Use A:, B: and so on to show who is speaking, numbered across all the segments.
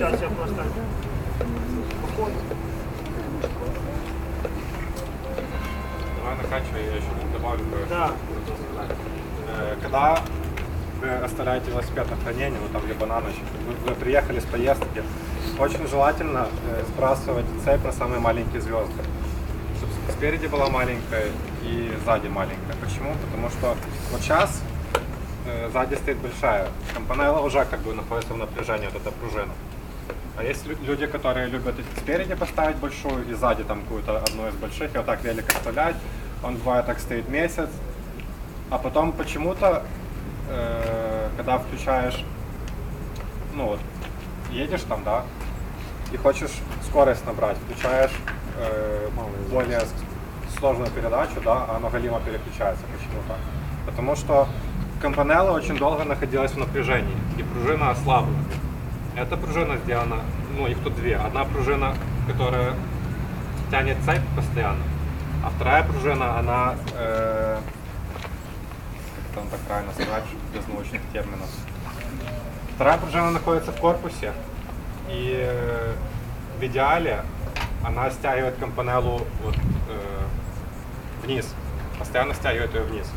A: Сейчас я просто...
B: Давай накачивай, я еще добавлю кое-что.
A: Да.
B: Э, Когда вы оставляете велосипед на хранение, вот там либо на ночь, вы, вы приехали с поездки, очень желательно э, сбрасывать цепь на самые маленькие звезды. Чтобы спереди была маленькая и сзади маленькая. Почему? Потому что вот сейчас э, сзади стоит большая. Компанелла уже как бы находится в напряжении, вот эта пружина. А есть лю- люди, которые любят спереди поставить большую и сзади там какую-то одну из больших, и вот так велик оставлять. Он бывает так стоит месяц, а потом почему-то, э, когда включаешь, ну вот, едешь там, да, и хочешь скорость набрать, включаешь э, более сложную передачу, да, а оно галимо переключается почему-то. Потому что компанелла очень долго находилась в напряжении, и пружина ослабла. Эта пружина сделана, ну их тут две. Одна пружина, которая тянет цепь постоянно, а вторая пружина, она, э, там так правильно сказать, без научных терминов. Вторая пружина находится в корпусе, и э, в идеале она стягивает компанеллу вот, э, вниз, постоянно стягивает ее вниз.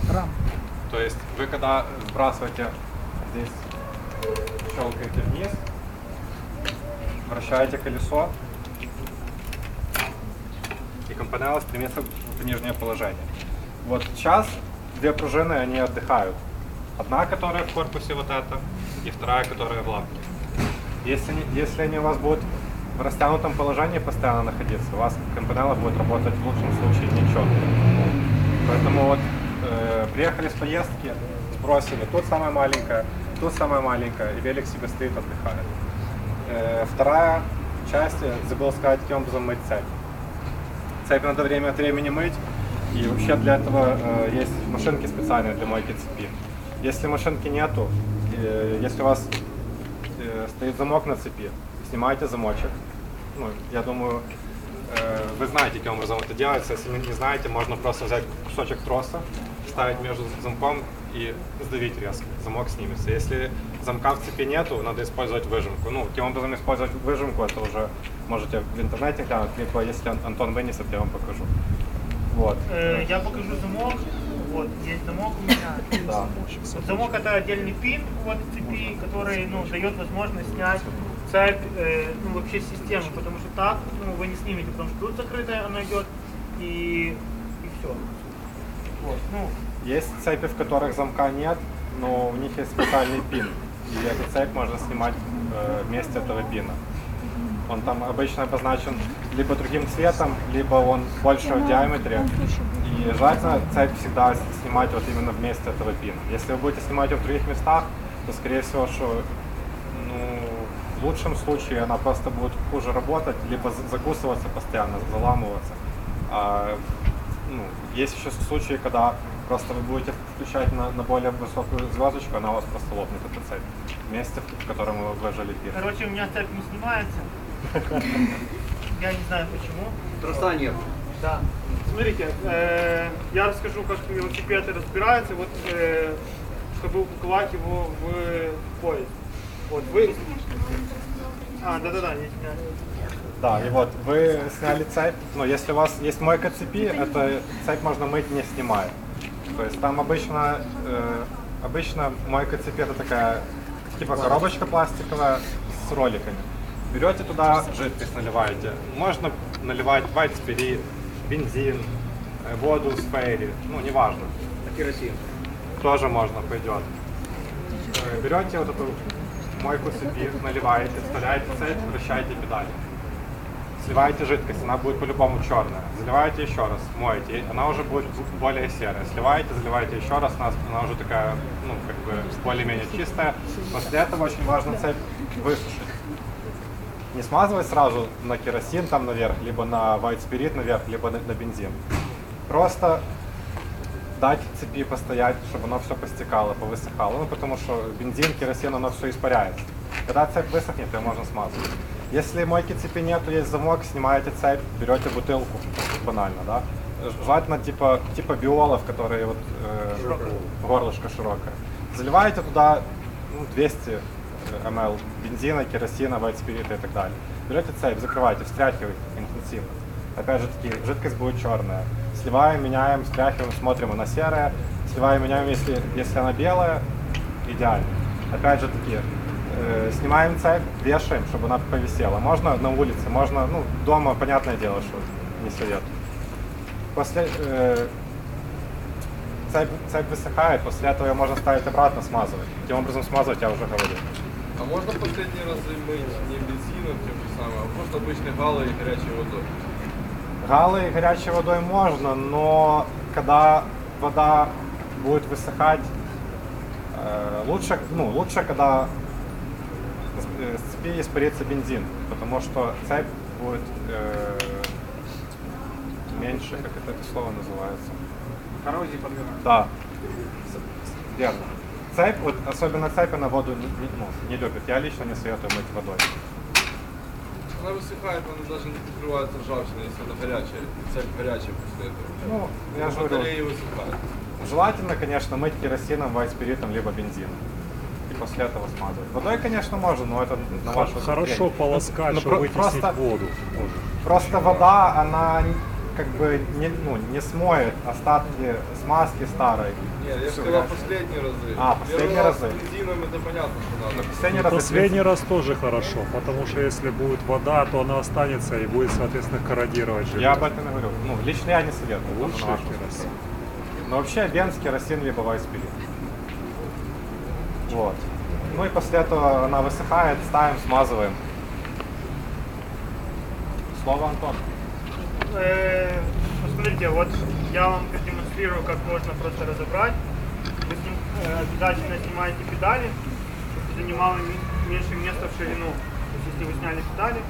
B: То есть вы когда сбрасываете здесь, щелкаете вниз, вращаете колесо, и компанелла стремится в нижнее положение. Вот сейчас две пружины, они отдыхают. Одна, которая в корпусе вот эта, и вторая, которая в лапке. Если, если они у вас будут в растянутом положении постоянно находиться, у вас компанелла будет работать в лучшем случае ничего. Поэтому вот э, приехали с поездки, сбросили, тут самая маленькая, тут самая маленькая, и велик себе стоит, отдыхает. Э, вторая часть, забыл сказать, каким образом мыть цепь. Цепь надо время от времени мыть, и вообще для этого э, есть машинки специальные для мойки цепи. Если машинки нету, э, если у вас э, стоит замок на цепи, снимаете замочек. Ну, я думаю, э, вы знаете, каким образом это делается. Если не знаете, можно просто взять кусочек троса, ставить между замком и сдавить резко. Замок снимется. Если замка в цепи нету, надо использовать выжимку. Ну, каким образом использовать выжимку, это уже можете в интернете глянуть, либо если Ан- Антон вынесет, я вам покажу. Вот.
A: Э, я покажу замок. Вот, есть замок у меня.
B: Да.
A: Вот Замок это отдельный пин вот цепи, который ну, дает возможность снять цепь э, ну, вообще с системы, потому что так ну, вы не снимете, потому что тут закрытая она идет и, и все. Вот, ну,
B: Есть цепи, в которых замка нет, но у них есть специальный пин. И эту цепь можно снимать э, вместе этого пина. Он там обычно обозначен либо другим цветом, либо он больше в диаметре. И желательно цепь всегда снимать вот именно вместе этого пина. Если вы будете снимать ее в других местах, то скорее всего, что ну, в лучшем случае она просто будет хуже работать, либо за- закусываться постоянно, заламываться. А, ну, есть еще случаи, когда просто вы будете включать на, на более высокую звездочку, она у вас просто лопнет, эта цепь, месте, в котором вы вложили пин.
A: короче, у меня цепь не снимается. Я не знаю почему.
C: Троса нет.
A: Да. Смотрите, э, я расскажу, как велосипед разбирается, вот, э, чтобы упаковать его в поезд. Вот вы... А, да-да-да, не сняли.
B: Да, и вот вы сняли цепь, но если у вас есть мойка цепи, это цепь можно мыть не снимая. То есть там обычно, э, обычно мойка цепи это такая типа коробочка пластиковая с роликами. Берете туда жидкость наливаете. Можно наливать вайтспирит, бензин, э, воду с фейри, ну неважно.
C: А керосин.
B: Тоже можно пойдет. Э, Берете вот эту мойку цепи, наливаете, вставляете цепь, вращаете педали. Сливаете жидкость, она будет по-любому черная. Заливаете еще раз, моете, она уже будет более серая. Сливаете, заливаете еще раз, она, она уже такая, ну, как бы более-менее чистая. После этого очень важно цепь высушить. Не смазывать сразу на керосин там наверх, либо на white spirit наверх, либо на, на бензин. Просто дать цепи постоять, чтобы оно все постекало, повысыхало. Ну, потому что бензин, керосин, оно все испаряется. Когда цепь высохнет, ее можно смазывать. Если мойки цепи нету, есть замок, снимаете цепь, берете бутылку, банально, да. Желательно типа, типа биолов, которые вот э, горлышко широкое. Заливаете туда ну, 200 ml бензина, керосина, вайтспирита и так далее. Берете цепь, закрываете, встряхиваете интенсивно. Опять же таки, жидкость будет черная. Сливаем, меняем, встряхиваем, смотрим она серая. Сливаем, меняем, если, если она белая, идеально. Опять же таки, э, снимаем цепь, вешаем, чтобы она повисела. Можно на улице, можно, ну, дома, понятное дело, что не советую. После, э, цепь, цепь высыхает, после этого ее можно ставить обратно, смазывать. Каким образом смазывать, я уже говорил.
C: А можно последний раз мыть не бензином тем же самым, а просто обычной галой и горячей водой?
B: Галой горячей водой можно, но когда вода будет высыхать, э, лучше, ну, лучше, когда с- цепи испарится бензин, потому что цепь будет э, меньше, как это, это слово называется.
A: Коррозии подвергается.
B: Да, верно. Цепь, вот особенно цепь, она воду не, не- ну, не любит. Я лично не советую мыть водой.
C: Она высыхает, она даже не покрывается ржавчиной, если она горячая. Цепь горячая после этого.
B: Ну, я же говорю,
C: высыхают.
B: Желательно, конечно, мыть керосином, вайспиритом, либо бензином. После этого смазывать. Водой, конечно, можно, но это на ваше
D: Хорошо
B: усмотрение.
D: полоскать,
B: Ну,
D: чтобы вытеснить
B: просто-
D: воду.
B: Просто вода, она как бы не, ну, не смоет остатки смазки старой.
C: Нет, я сказал последние разы.
B: А, последние
C: Первый раз
B: разы.
C: с это понятно, что надо.
B: Но последний
D: И
B: раз
D: последний раз тоже хорошо, потому что если будет вода, то она останется и будет, соответственно, корродировать железо.
B: Я об этом и говорю. Ну, лично я не советую.
D: Лучше керосин.
B: Но вообще бенз, керосин, либо вайспирит. Вот. Ну и после этого она высыхает, ставим, смазываем. Слово Антон.
A: Э, Посмотрите, вот я вам продемонстрирую, как можно просто разобрать. Вы с ним, э, обязательно снимаете педали, чтобы занимало меньше места в ширину. То есть если вы сняли педали,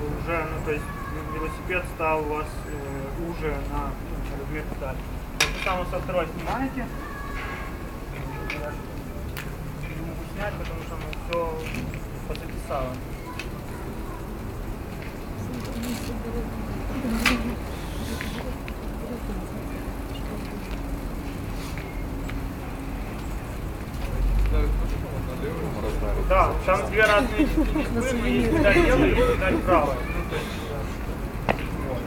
A: вы уже, ну то есть велосипед стал у вас э, уже на ну, размер педали. То же самое со второй снимаете. Я не могу снять, потому что оно все позаписало. Да, там две разные дисциплины, есть педаль левая и педаль правая. Ну, то есть, да. Вот.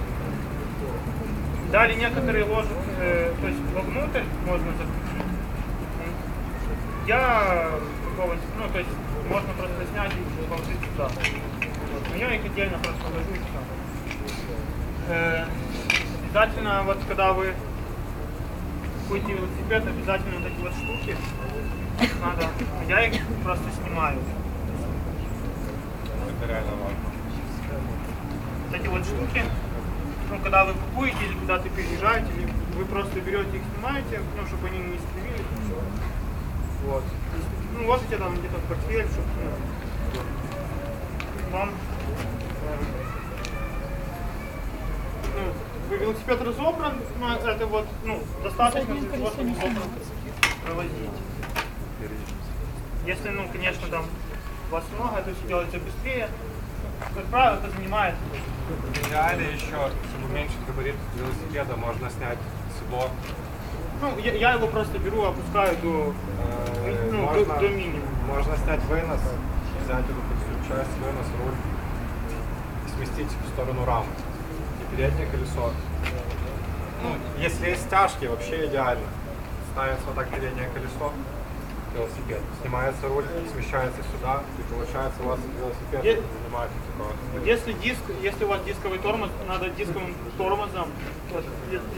A: Далее некоторые ложат, э, то есть вовнутрь можно закрутить. М. Я такого, ну, то есть можно просто снять и положить сюда. Вот. Но я их отдельно просто ложу и все. Э, обязательно, вот когда вы купите велосипед, обязательно вот эти вот штуки надо. Я их просто снимаю.
B: Это реально важно.
A: Вот эти вот штуки, ну, когда вы купуете или куда-то переезжаете, или вы просто берете их, снимаете, ну, чтобы они не искривились. Вот. Ну, ложите там где-то в портфель, чтобы ну, вам э, ну, вы велосипед разобран, ну, это вот, ну, достаточно для того, чтобы провозить. Если, ну, конечно, там вас много, это все делается быстрее. Как правило, это занимает
B: В идеале еще, чтобы уменьшить габарит велосипеда, можно снять седло.
A: Ну, я, я его просто беру, опускаю до,
B: Э,
A: ну,
B: можно,
A: до, до минимума.
B: можно снять вынос, взять эту часть, вынос, руль и сместить в сторону рамы. И переднее колесо. Ну, если есть стяжки, вообще идеально. Ставится вот так переднее колесо, велосипед. Снимается руль, смещается сюда, и получается у вас велосипед
A: Е-
B: занимает такое.
A: Если диск, если у вас дисковый тормоз, надо дисковым тормозом, вот,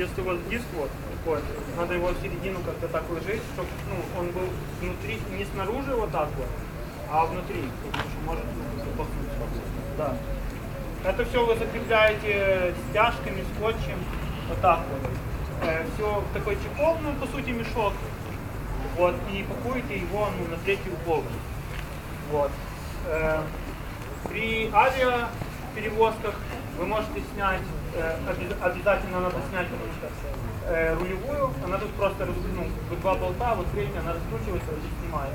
A: если вас диск вот такой, надо его в середину как-то так ложить, чтобы ну, он был внутри, не снаружи вот так вот, а внутри, потому что может запахнуть. Да. Это все вы закрепляете стяжками, скотчем, вот так вот. все в такой чехол, ну, по сути, мешок. Вот, и пакуете его ну, на третью полку. Вот. Э, при авиаперевозках вы можете снять, э, обязательно надо снять, потому что э, рулевую, она тут просто, ну, два болта, вот третья, она раскручивается и снимает.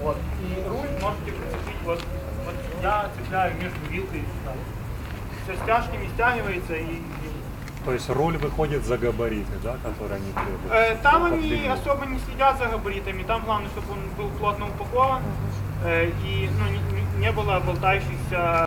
A: Вот. И руль можете прицепить, вот, вот я цепляю между вилкой и сюда. Все стяжками стягивается и,
D: То есть руль выходит за габариты, да, которые они требуют.
A: Э, Там они особо не следят за габаритами, там главное, чтобы он был плотно упакован. э, и ну, не, не было болтающихся